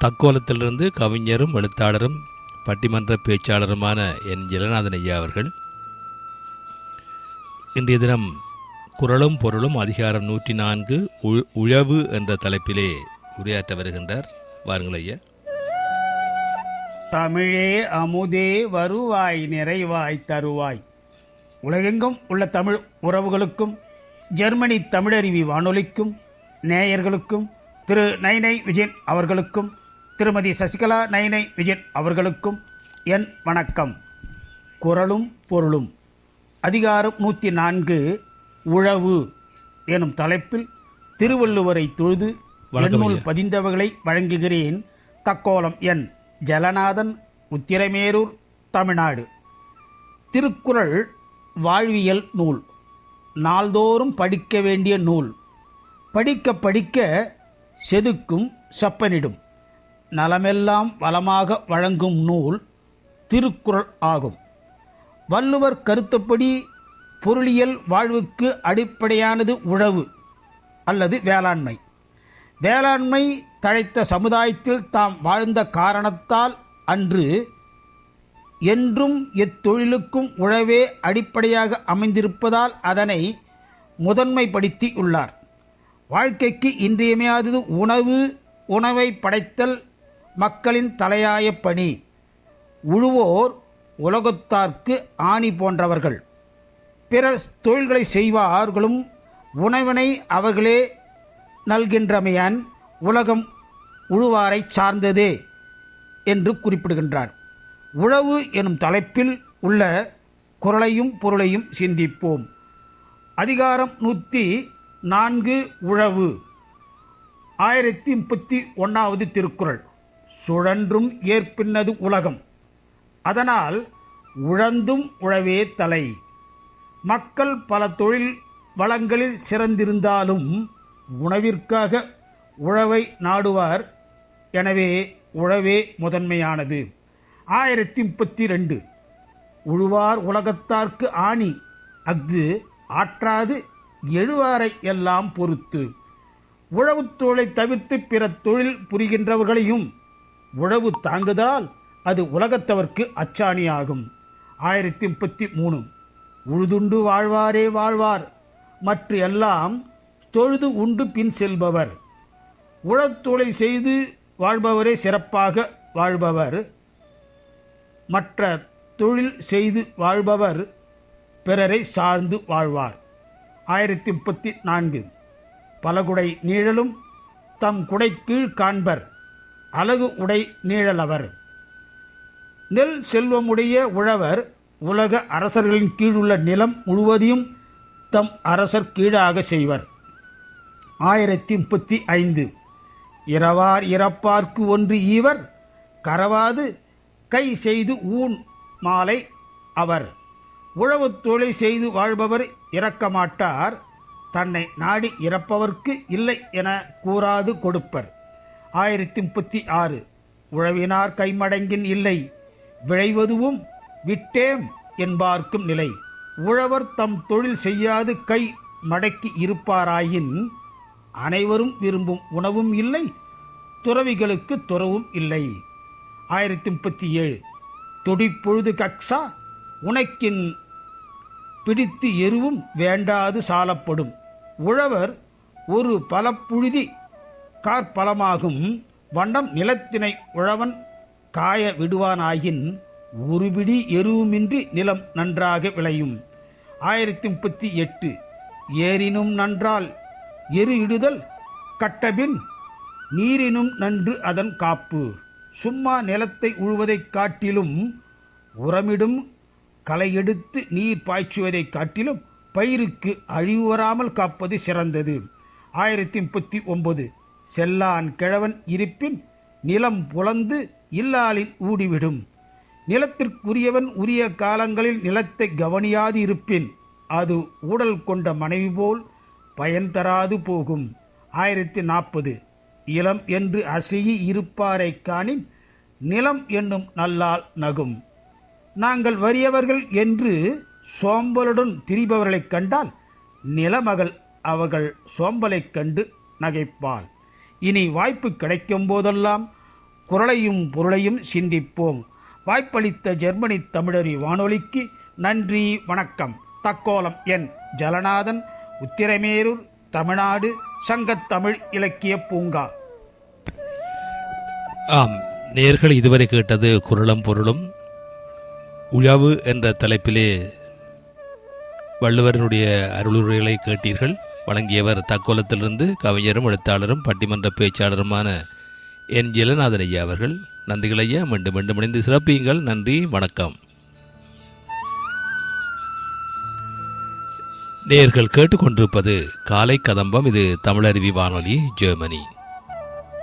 தக்கோலத்திலிருந்து கவிஞரும் எழுத்தாளரும் பட்டிமன்ற பேச்சாளருமான என் ஜெகநாதன் ஐயா அவர்கள் இன்றைய தினம் குரலும் பொருளும் அதிகாரம் நூற்றி நான்கு உ- உழவு என்ற தலைப்பிலே உரையாற்ற வருகின்றார். வாருங்கள் ஐயா. தமிழே அமுதே வருவாய் நிறைவாய் தருவாய். உலகெங்கும் உள்ள தமிழ் உறவுகளுக்கும் ஜெர்மனி தமிழருவி வானொலிக்கும் நேயர்களுக்கும் திரு நைனை விஜயன் அவர்களுக்கும் திருமதி சசிகலா நைனை விஜயன் அவர்களுக்கும் என் வணக்கம். குரலும் பொருளும். அதிகாரம் நூற்றி நான்கு உழவு எனும் தலைப்பில் திருவள்ளுவரை தொழுது ஐயா. பதிந்தவர்களை வழங்குகிறேன். தக்கோலம் என் ஜலநாதன் உத்திரமேரூர் தமிழ்நாடு. திருக்குறள் வாழ்வியல் நூல். நாள்தோறும் படிக்க வேண்டிய நூல். படிக்க படிக்க செதுக்கும் செப்பனிடும். நலமெல்லாம் வளமாக வழங்கும் நூல் திருக்குறள் ஆகும். வள்ளுவர் கருத்துப்படி பொருளியல் வாழ்வுக்கு அடிப்படையானது உழவு அல்லது வேளாண்மை. வேளாண்மை தழைத்த சமுதாயத்தில் தாம் வாழ்ந்த காரணத்தால் அன்று என்றும் எத்தொழிலுக்கும் உழவே அடிப்படையாக அமைந்திருப்பதால் அதனை முதன்மைப்படுத்தி உள்ளார் வாழ்க்கைக்கு இன்றியமையாதது உணவு உணவை படைத்தல் மக்களின் தலையாய பணி. உழுவோர் உலகத்தார்க்கு ஆணி போன்றவர்கள். பிறர் தொழில்களை செய்வார்களும் உணவினை அவர்களே நல்கின்றமையான் உலகம் உழுவாரை சார்ந்ததே என்று குறிப்பிடுகின்றார். உழவு எனும் தலைப்பில் உள்ள குரலையும் பொருளையும் சிந்திப்போம். அதிகாரம் நூற்றி நான்கு உழவு. ஆயிரத்தி முப்பத்தி ஒன்றாவது திருக்குறள். சுழன்றும் ஏற்பின்னது உலகம். அதனால் உழந்தும் உழவே தலை. மக்கள் பல தொழில் வளங்களில் சிறந்திருந்தாலும் உணவிற்காக உழவை நாடுவார். எனவே உழவே முதன்மையானது. ஆயிரத்தி முப்பத்தி ரெண்டு உழுவார் உலகத்தார்க்கு ஆணி. அஃது ஆற்றாது எழுவாரை எல்லாம் பொறுத்து. உழவுத் தொழிலை தவிர்த்து பிற தொழில் புரிகின்றவர்களையும் உழவு தாங்குதலால் அது உலகத்தவர்க்கு அச்சாணியாகும். ஆயிரத்தி முப்பத்தி மூணு. உழுதுண்டு வாழ்வாரே வாழ்வார். மற்ற எல்லாம் தொழுது உண்டு பின் செல்பவர். உழத்தொலை செய்து வாழ்பவரே சிறப்பாக வாழ்பவர். மற்ற தொழில் செய்து வாழ்பவர் பிறரை சார்ந்து வாழ்வார். ஆயிரத்தி முப்பத்தி நான்கு. பலகுடை நீழலும் தம் குடை கீழ் காண்பர். அழகு உடை நீழலவர். நெல் செல்வமுடைய உழவர் உலக அரசர்களின் கீழுள்ள நிலம் முழுவதையும் தம் அரசர் கீழாக செய்வர். ஆயிரத்தி முப்பத்தி ஐந்து. இரவார் இறப்பார்க்கு ஒன்று ஈவர் கரவாது கை செய்து ஊன் மாலை அவர். உழவுத் தொழில் செய்து வாழ்பவர் இறக்க மாட்டார் தன்னை நாடி இறப்பவர்க்கு இல்லை என கூறாது கொடுப்பர். ஆயிரத்தி முப்பத்தி ஆறு. உழவினார் கைமடங்கின் இல்லை. விளைவதுவும் விட்டேம் என்பார்க்கும் நிலை. உழவர் தம் தொழில் செய்யாது கை மடக்கி இருப்பாராயின் அனைவரும் விரும்பும் உணவும் இல்லை. துறவிகளுக்கு துறவும் இல்லை. ஆயிரத்தி முப்பத்தி ஏழு. துடிப்பொழுது கக்ஷா உனக்கின் பிடித்து எருவும் வேண்டாது சாலப்படும். உழவர் ஒரு பலப்புழுதி காற்பலமாகும் வண்டம் நிலத்தினை உழவன் காய விடுவானாயின் ஒருபிடி எருவுமின்றி நிலம் நன்றாக விளையும். ஆயிரத்தி முப்பத்தி எட்டு. ஏரினும் நன்றால் எரு இடுதல் கட்டபின் நீரினும் நன்று அதன் காப்பு. சும்மா நிலத்தை உழுவதைக் காட்டிலும் உரமிடும் களையெடுத்து நீர் பாய்ச்சுவதைக் காட்டிலும் பயிருக்கு அழிவு வராமல் காப்பது சிறந்தது. ஆயிரத்தி முப்பத்தி ஒன்பது. செல்லான் கிழவன் இருப்பின் நிலம் புலந்து இல்லாலின் ஊடிவிடும். நிலத்திற்குரியவன் உரிய காலங்களில் நிலத்தை கவனியாது இருப்பின் அது ஊடல் கொண்ட மனைவி போல் பயன் தராது போகும். ஆயிரத்தி நாற்பது. இளம் என்று அசையி இருப்பாரைக் காணின் நிலம் என்னும் நல்லால் நகும். நாங்கள் வறியவர்கள் என்று சோம்பலுடன் திரிபவர்களைக் கண்டால் நிலமகள் அவர்கள் சோம்பலைக் கண்டு நகைப்பாள். இனி வாய்ப்பு கிடைக்கும் போதெல்லாம் குரலையும் பொருளையும் சிந்திப்போம். வாய்ப்பளித்த ஜெர்மனி தமிழறி வானொலிக்கு நன்றி வணக்கம். தக்கோலம் என் ஜலநாதன் உத்திரமேரூர் தமிழ்நாடு சங்கத்தமிழ் இலக்கிய பூங்கா. ஆம் நேர்கள் இதுவரை கேட்டது குரலும் பொருளும். உழவு என்ற தலைப்பிலே வள்ளுவரனுடைய அருளுரைகளை கேட்டீர்கள். வழங்கியவர் தக்கோலத்திலிருந்து கவிஞரும் எழுத்தாளரும் பட்டிமன்ற பேச்சாளருமான என். ஜெலநாதன் ஐயா அவர்கள். நன்றிகள் ஐயா. மீண்டும் மீண்டும் இணைந்து சிறப்பியுங்கள். நன்றி. வணக்கம். நேர்கள் கேட்டுக்கொண்டிருப்பது காலை கதம்பம். இது தமிழருவி வானொலி ஜெர்மனி.